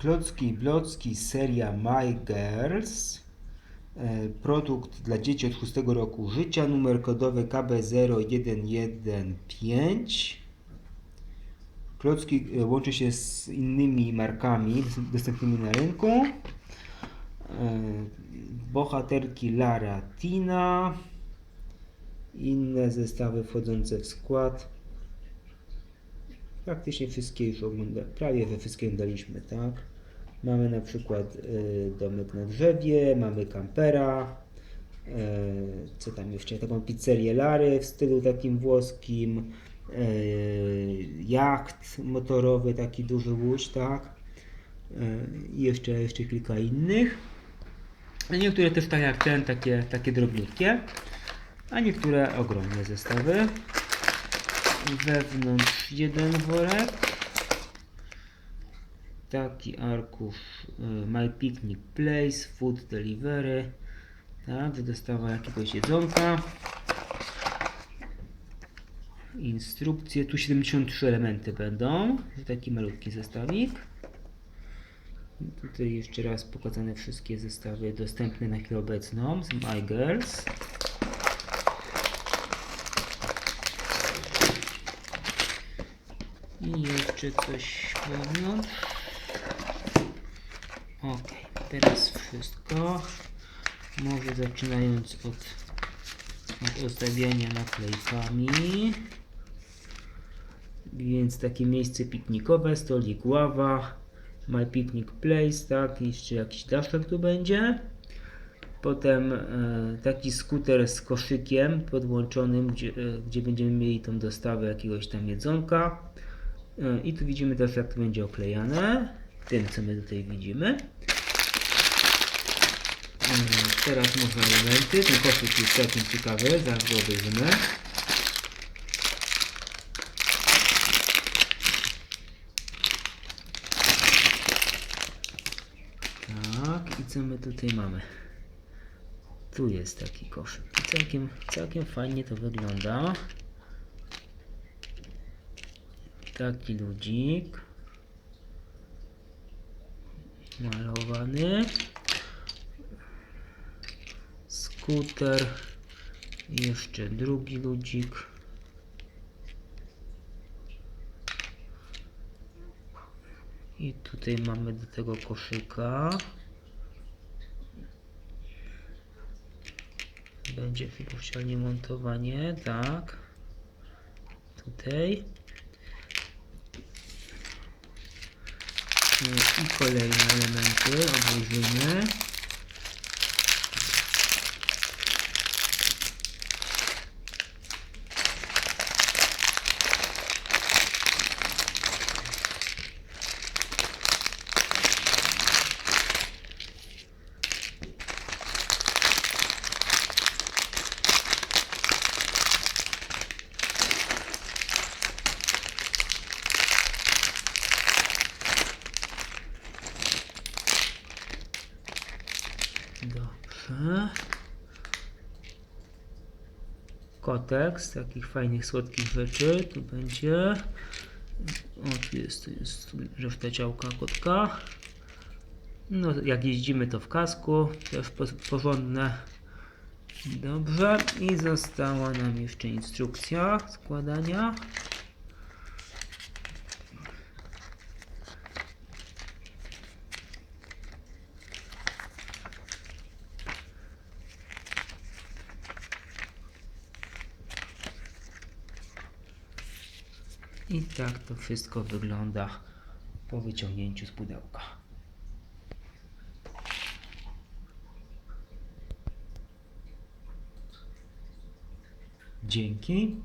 Klocki Blocki seria My Girls. E, Produkt dla dzieci od 6 roku życia. Numer kodowy KB0115. Klocki e, łączy się z innymi markami dostępnymi na rynku. E, Bohaterki Lara Tina. Inne zestawy wchodzące w skład. Praktycznie wszystkie już ogląda, prawie we wszystkie oglądaliśmy, tak? Mamy na przykład y, domek na drzewie, mamy kampera, y, co tam jeszcze, taką pizzerię Lary w stylu takim włoskim, y, jacht motorowy, taki duży łódź, tak? I jeszcze, jeszcze kilka innych. A niektóre też tak jak ten, takie, takie drobniutkie, a niektóre ogromne zestawy. Wewnątrz jeden worek. Taki arkusz y, My Picnic Place, Food Delivery. Tak, dostawa jakiegoś jedzonka. Instrukcje. Tu 73 elementy będą. Taki malutki zestawik. Tutaj jeszcze raz pokazane wszystkie zestawy dostępne na chwilę obecną z My Girls. I jeszcze coś wewnątrz. Teraz wszystko. Może zaczynając od, od ozdabiania naklejkami. Więc takie miejsce piknikowe, stolik ława, my picnic place, tak, jeszcze jakiś daszek tu będzie. Potem e, taki skuter z koszykiem podłączonym, gdzie, e, gdzie będziemy mieli tą dostawę jakiegoś tam jedzonka. E, I tu widzimy też jak to będzie oklejane. Tym co my tutaj widzimy. Teraz może elementy. Ten koszyk jest całkiem ciekawy, zaraz go obejrzymy. Tak, i co my tutaj mamy? Tu jest taki koszyk. Całkiem, całkiem fajnie to wygląda. Taki ludzik. Malowany. Skuter. Jeszcze drugi ludzik. I tutaj mamy do tego koszyka. Będzie wypuszczalnie montowanie, tak. Tutaj. I kolejne elementy obejrzymy. Dobrze. Kotek z takich fajnych, słodkich rzeczy. Tu będzie. O, tu jest, tu jest reszta ciałka kotka. No, jak jeździmy, to w kasku. Też po- porządne. Dobrze. I została nam jeszcze instrukcja składania. I tak to wszystko wygląda po wyciągnięciu z pudełka. Dzięki.